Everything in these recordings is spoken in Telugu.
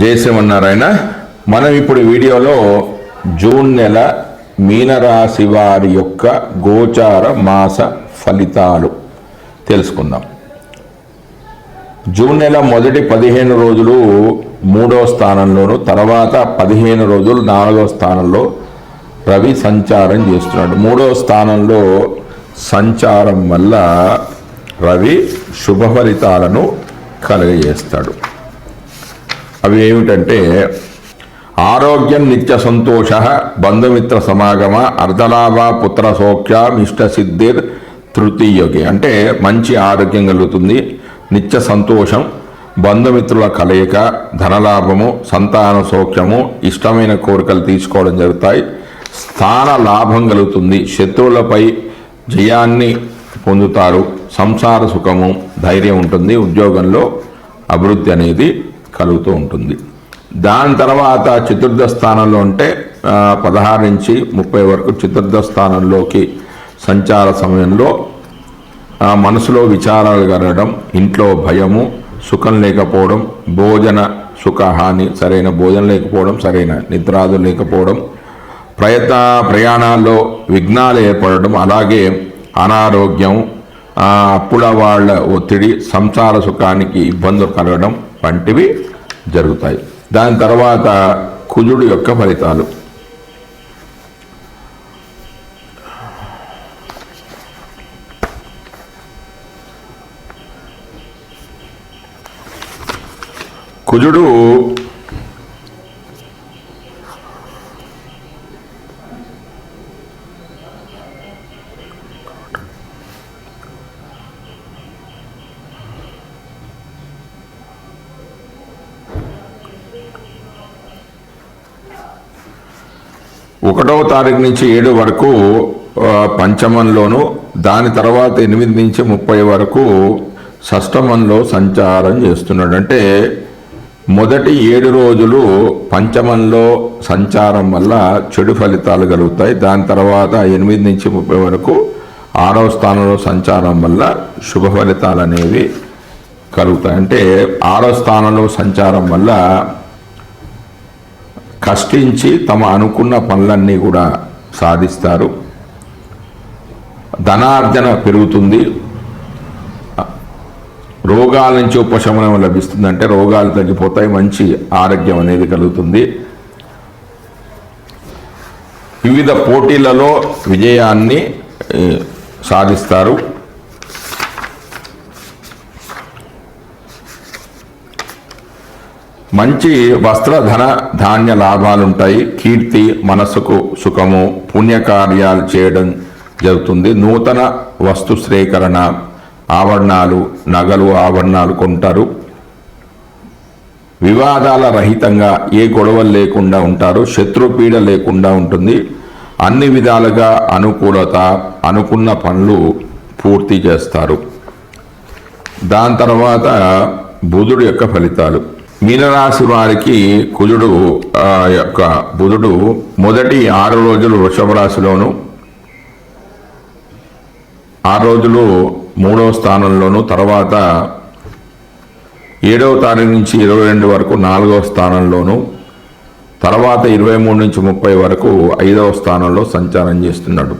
జయశ్రీమన్నారాయణ మనం ఇప్పుడు వీడియోలో జూన్ నెల మీనరాశి వారి యొక్క గోచార మాస ఫలితాలు తెలుసుకుందాం. జూన్ నెల మొదటి పదిహేను రోజులు మూడో స్థానంలోను తర్వాత పదిహేను రోజులు నాలుగో స్థానంలో రవి సంచారం చేస్తున్నాడు. మూడో స్థానంలో సంచారం వల్ల రవి శుభ ఫలితాలను కలుగజేస్తాడు. అవి ఏమిటంటే ఆరోగ్యం నిత్య సంతోష బంధుమిత్ర సమాగమ అర్ధలాభ పుత్ర సౌఖ్యం ఇష్ట సిద్ధిర్ తృతీయోగి. అంటే మంచి ఆరోగ్యం కలుగుతుంది నిత్య సంతోషం బంధుమిత్రుల కలయిక ధనలాభము సంతాన సౌఖ్యము ఇష్టమైన కోరికలు తీసుకోవడం జరుగుతాయి. స్థాన లాభం కలుగుతుంది శత్రువులపై జయాన్ని పొందుతారు సంసార సుఖము ధైర్యం ఉంటుంది ఉద్యోగంలో అభివృద్ధి అనేది కలుగుతూ ఉంటుంది. దాని తర్వాత చతుర్థ స్థానంలో ఉంటే పదహారు నుంచి ముప్పై వరకు చతుర్థ స్థానంలోకి సంచార సమయంలో మనసులో విచారాలు కలగడం ఇంట్లో భయము సుఖం లేకపోవడం భోజన సుఖహాని సరైన భోజనం లేకపోవడం సరైన నిద్రాదు లేకపోవడం ప్రయత్న ప్రయాణాల్లో విఘ్నాలు ఏర్పడడం అలాగే అనారోగ్యం అప్పుల వాళ్ళ ఒత్తిడి సంసార సుఖానికి ఇబ్బందులు కలగడం వంటివి జరుగుతాయి. దాని తర్వాత కుజుడు యొక్క ఫలితాలు. కుజుడు ఒకటవ తారీఖు నుంచి ఏడు వరకు పంచమంలోను దాని తర్వాత ఎనిమిది నుంచి ముప్పై వరకు షష్టమంలో సంచారం చేస్తున్నాడు. అంటే మొదటి ఏడు రోజులు పంచమంలో సంచారం వల్ల చెడు ఫలితాలు కలుగుతాయి. దాని తర్వాత ఎనిమిది నుంచి ముప్పై వరకు ఆరవ స్థానంలో సంచారం వల్ల శుభ ఫలితాలు అనేవి కలుగుతాయి. అంటే ఆరో స్థానంలో సంచారం వల్ల కష్టించి తమ అనుకున్న పనులన్నీ కూడా సాధిస్తారు. ధనార్జన పెరుగుతుంది. రోగాల నుంచి ఉపశమనం లభిస్తుంది అంటే రోగాలు తగ్గిపోతాయి మంచి ఆరోగ్యం అనేది కలుగుతుంది. వివిధ పోటీలలో విజయాన్ని సాధిస్తారు. మంచి వస్త్ర ధన ధాన్య లాభాలుంటాయి. కీర్తి మనసుకు సుఖము పుణ్యకార్యాలు చేయడం జరుగుతుంది. నూతన వస్తు శ్రేకరణ ఆభరణాలు నగలు ఆభరణాలు కొంటారు. వివాదాల రహితంగా ఏ గొడవలు లేకుండా ఉంటారు. శత్రుపీడ లేకుండా ఉంటుంది. అన్ని విధాలుగా అనుకూలత అనుకున్న పనులు పూర్తి చేస్తారు. దాని తర్వాత బుధుడు యొక్క ఫలితాలు. మీనరాశి వారికి కుజుడు యొక్క బుధుడు మొదటి ఆరు రోజులు వృషభ రాశిలోను ఆరు రోజులు మూడవ స్థానంలోను తర్వాత ఏడవ తారీఖు నుంచి ఇరవై రెండు వరకు నాలుగవ స్థానంలోను తర్వాత ఇరవై మూడు నుంచి ముప్పై వరకు ఐదవ స్థానంలో సంచారం చేస్తున్నాడు.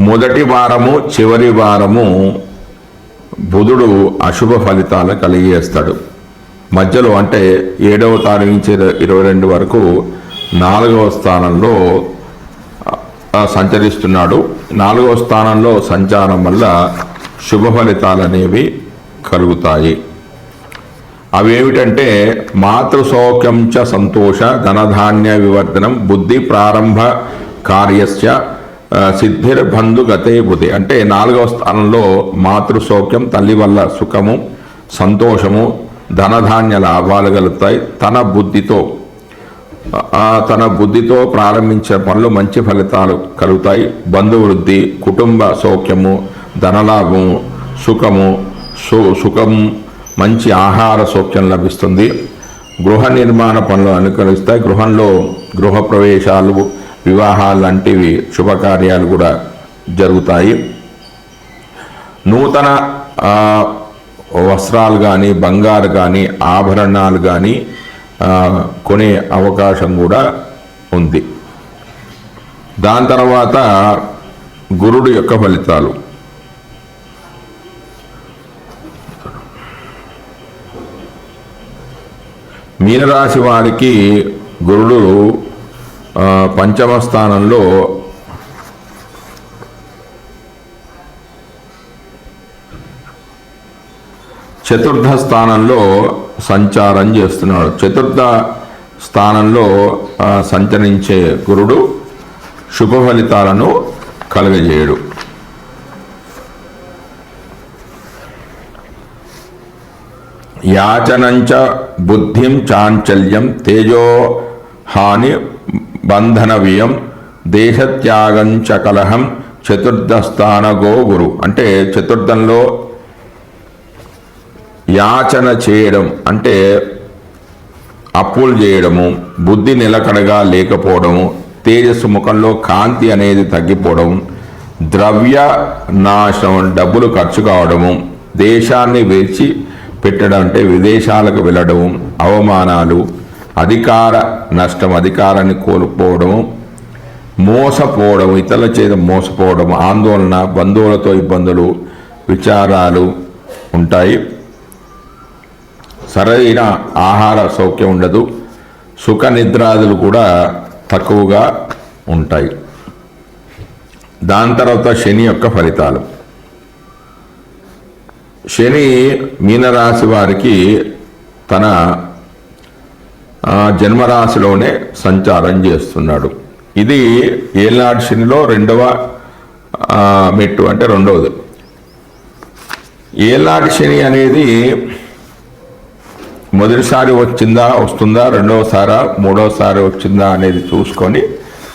మొదటి వారము చివరి వారము బుధుడు అశుభ ఫలితాలను కలిగేస్తాడు మధ్యలో అంటే ఏడవ తారీఖు నుంచి ఇరవై రెండు వరకు నాలుగవ స్థానంలో సంచరిస్తున్నాడు. నాలుగవ స్థానంలో సంచారం వల్ల శుభ ఫలితాలు అనేవి కలుగుతాయి. అవి ఏమిటంటే మాతృ సౌఖ్యం చ సంతోష ధనధాన్య వివర్ధనం బుద్ధి ప్రారంభ కార్యస్య సిద్ధిర బంధు గతే బుద్ధి అంటే నాలుగవ స్థానంలో మాతృ సౌఖ్యం తల్లి వల్ల సుఖము సంతోషము ధనధాన్య లాభాలు కలుగుతాయి. తన బుద్ధితో తన బుద్ధితో ప్రారంభించే పనులు మంచి ఫలితాలు కలుగుతాయి. బంధువృద్ధి కుటుంబ సౌఖ్యము ధనలాభము సుఖము సు సుఖం మంచి ఆహార సౌఖ్యం లభిస్తుంది. గృహ నిర్మాణ పనులు అనుకరిస్తాయి. గృహంలో గృహ ప్రవేశాలు వివాహాలు లాంటివి శుభకార్యాలు కూడా జరుగుతాయి. నూతన వస్త్రాలు కానీ బంగారు కానీ ఆభరణాలు కానీ కొనే అవకాశం కూడా ఉంది. దాని తర్వాత గురుడు యొక్క ఫలితాలు. మీనరాశి వారికి గురుడు పంచమ స్థానంలో చతుర్థ స్థానంలో సంచారం చేస్తున్నాడు. చతుర్థ స్థానంలో సంచరించే గురుడు శుభ ఫలితాలను కలుగజేయడు. యాచనంచ బుద్ధిం చాంచల్యం తేజో హాని బంధన దేశత్యాగంచ కలహం చతుర్థ స్థానగో గురు. అంటే చతుర్థంలో యాచన చేయడం అంటే అప్పులు చేయడము బుద్ధి నిలకడగా లేకపోవడము తేజస్సు ముఖంలో కాంతి అనేది తగ్గిపోవడం ద్రవ్య నాశనం డబ్బులు ఖర్చు కావడము దేశాన్ని విడిచి పెట్టడం అంటే విదేశాలకు వెళ్ళడం అవమానాలు అధికార నష్టం అధికారాన్ని కోల్పోవడము మోసపోవడం ఇతరుల చేత మోసపోవడం ఆందోళన బంధువులతో ఇబ్బందులు విచారాలు ఉంటాయి. సరైన ఆహార సౌఖ్యం ఉండదు. సుఖ నిద్రాదులు కూడా తక్కువగా ఉంటాయి. దాని తర్వాత శని యొక్క ఫలితాలు. శని మీనరాశి వారికి తన జన్మరాశిలోనే సంచారం చేస్తున్నాడు. ఇది ఏనాడు శనిలో రెండవ మెట్టు అంటే రెండవది. ఏనాడు శని అనేది మొదటిసారి వచ్చిందా వస్తుందా రెండవసారా మూడవసారి వచ్చిందా అనేది చూసుకొని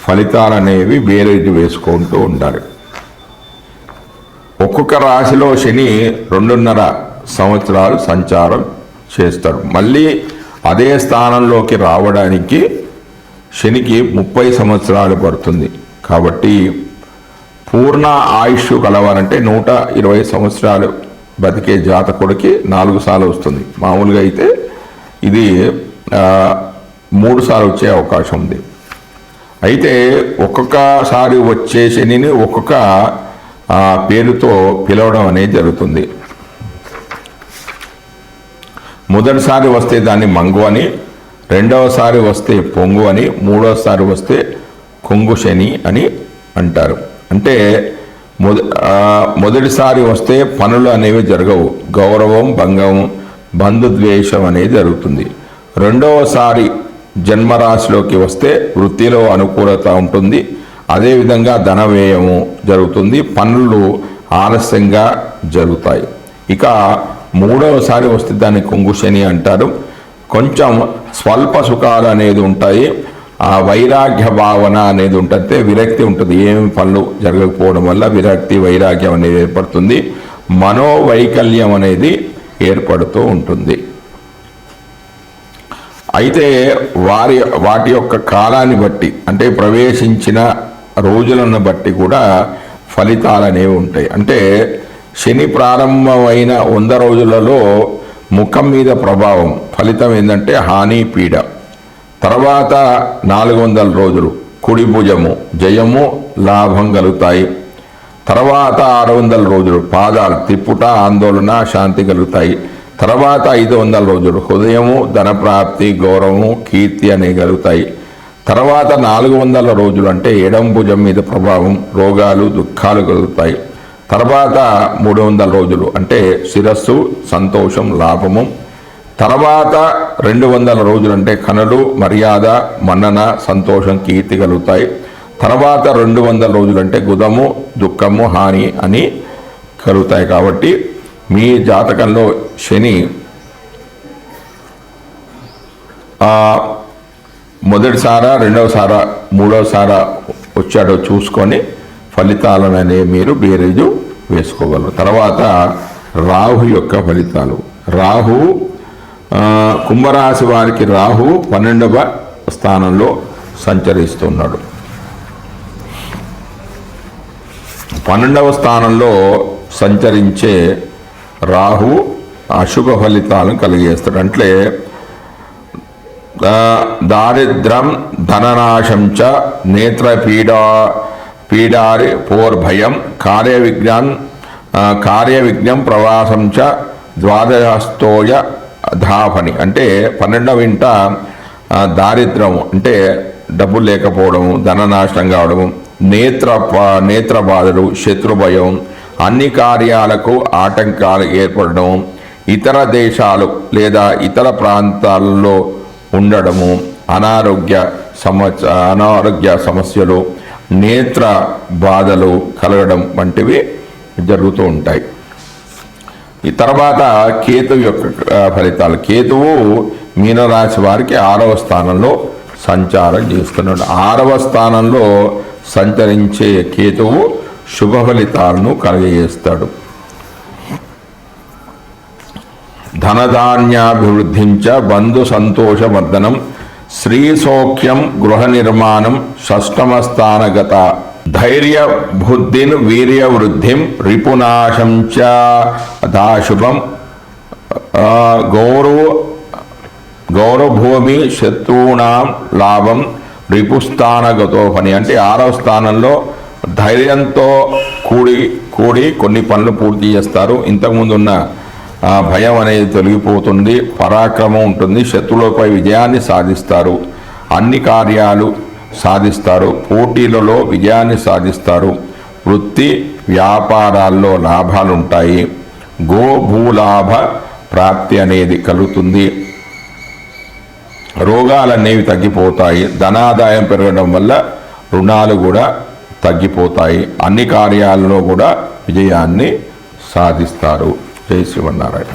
ఫలితాలు అనేవి బేరేజ్ వేసుకుంటూ ఉండాలి. ఒక్కొక్క రాశిలో శని రెండున్నర సంవత్సరాలు సంచారం చేస్తాడు. మళ్ళీ అదే స్థానంలోకి రావడానికి శనికి ముప్పై సంవత్సరాలు పడుతుంది. కాబట్టి పూర్ణ ఆయుష్ కలవాలంటే నూట ఇరవై సంవత్సరాలు బతికే జాతకుడికి నాలుగు సార్లు వస్తుంది. మామూలుగా అయితే ఇది మూడు సార్లు వచ్చే అవకాశం ఉంది. అయితే ఒక్కొక్కసారి వచ్చే శనిని ఒక్కొక్క ఆ, పేరుతో పిలవడం అనేది జరుగుతుంది. మొదటిసారి వస్తే దాన్ని మంగు అని రెండవసారి వస్తే పొంగు అని మూడవసారి వస్తే కొంగు శని అని అంటారు. అంటే మొద మొదటిసారి వస్తే పనులు అనేవి జరగవు. గౌరవం భంగం బంధుద్వేషం అనేది జరుగుతుంది. రెండవసారి జన్మరాశిలోకి వస్తే వృత్తిలో అనుకూలత ఉంటుంది. అదేవిధంగా ధన వ్యయము జరుగుతుంది. పనులు ఆలస్యంగా జరుగుతాయి. ఇక మూడవసారి వస్తే దాన్ని కొంగు శని అంటారు. కొంచెం స్వల్ప సుఖాలు అనేది ఉంటాయి. ఆ వైరాగ్య భావన అనేది ఉంటుంది. విరక్తి ఉంటుంది. ఏమి పనులు జరగకపోవడం వల్ల విరక్తి వైరాగ్యం అనేది ఏర్పడుతుంది. మనోవైకల్యం అనేది ఏర్పడుతూ ఉంటుంది. అయితే వారి వాటి యొక్క కాలాన్ని బట్టి అంటే ప్రవేశించిన రోజులను బట్టి కూడా ఫలితాలు అనేవి ఉంటాయి. అంటే శని ప్రారంభమైన వంద రోజులలో ముఖం మీద ప్రభావం ఫలితం ఏంటంటే హాని పీడ. తర్వాత నాలుగు వందల రోజులు కుడి భుజము జయము లాభం కలుగుతాయి. తర్వాత ఆరు వందల రోజులు పాదాలు తిప్పుట ఆందోళన శాంతి కలుగుతాయి. తర్వాత ఐదు వందల రోజులు హృదయము ధనప్రాప్తి గౌరవము కీర్తి అనేవి కలుగుతాయి. తర్వాత నాలుగు వందల రోజులు అంటే ఎడం భుజం మీద ప్రభావం రోగాలు దుఃఖాలు కలుగుతాయి. తర్వాత మూడు వందల రోజులు అంటే శిరస్సు సంతోషం లాభము. తర్వాత రెండు వందల రోజులు అంటే కనులు మర్యాద మన్నన సంతోషం కీర్తి కలుగుతాయి. తర్వాత రెండు వందల రోజులు అంటే గుదము దుఃఖము హాని అని కలుగుతాయి కాబట్టి మీ జాతకంలో శని మొదటిసారా రెండవసారా మూడవసారా వచ్చాడో చూసుకొని ఫలితాలను అనేవి మీరు బేరేజు వేసుకోగలరు. తర్వాత రాహు యొక్క ఫలితాలు. రాహు కుంభరాశి వారికి రాహు పన్నెండవ స్థానంలో సంచరిస్తున్నాడు. పన్నెండవ స్థానంలో సంచరించే రాహు అశుభ ఫలితాలను కలిగేస్తాడు. అంటే దారిద్రం ధననాశం చ నేత్రపీడా పీడారి పోర్భయం కార్య విజ్ఞాన్ కార్య విజ్ఞం ప్రవాసం చ ద్వాదశస్తోయ ధాపని అంటే పన్నెండవ ఇంట దారిద్ర్యం దారిద్రము. అంటే డబ్బులు లేకపోవడము ధననాశనం కావడము నేత్ర నేత్ర బాధలు శత్రుభయం అన్ని కార్యాలకు ఆటంకాలు ఏర్పడడం ఇతర దేశాలు లేదా ఇతర ప్రాంతాల్లో ఉండడము అనారోగ్య సమస్య అనారోగ్య సమస్యలు నేత్ర బాధలు కలగడం వంటివి జరుగుతూ ఉంటాయి. ఈ తర్వాత కేతు యొక్క ఫలితాలు. కేతువు మీనరాశి వారికి ఆరవ స్థానంలో సంచారం చేస్తున్నాడు. ఆరవ స్థానంలో సంచరించే కేతువు శుభ ఫలితాలను కలగజేస్తాడు. ధనధాన్యాభివృద్ధించ బంధు సంతోషవర్ధనం శ్రీ సౌఖ్యం గృహ నిర్మాణం షష్టమ స్థానగత ధైర్య బుద్ధిన్ వీర్య వృద్ధిం రిపునాశం చ. దాశుభం గౌరవ గౌరవభూమి శత్రువునాం లాభం రిపుస్థానగతో పని అంటే ఆరవ స్థానంలో ధైర్యంతో కూడి కూడి కొన్ని పనులు పూర్తి చేస్తారు. ఇంతకుముందు ఉన్న ఆ, భయం అనేది తొలగిపోతుంది పరాక్రమం ఉంటుంది శత్రులపై విజయాన్ని సాధిస్తారు. అన్ని కార్యాలు సాధిస్తారు పోటీలలో విజయాన్ని సాధిస్తారు. వృత్తి వ్యాపారాల్లో లాభాలుంటాయి. గోభూలాభ ప్రాప్తి అనేది కలుగుతుంది. రోగాలనేవి తగ్గిపోతాయి. ధనాదాయం పెరగడం వల్ల రుణాలు కూడా తగ్గిపోతాయి. అన్ని కార్యాలలో కూడా విజయాన్ని సాధిస్తారు. ജയ് ശ്രീമന്നാരായണൻ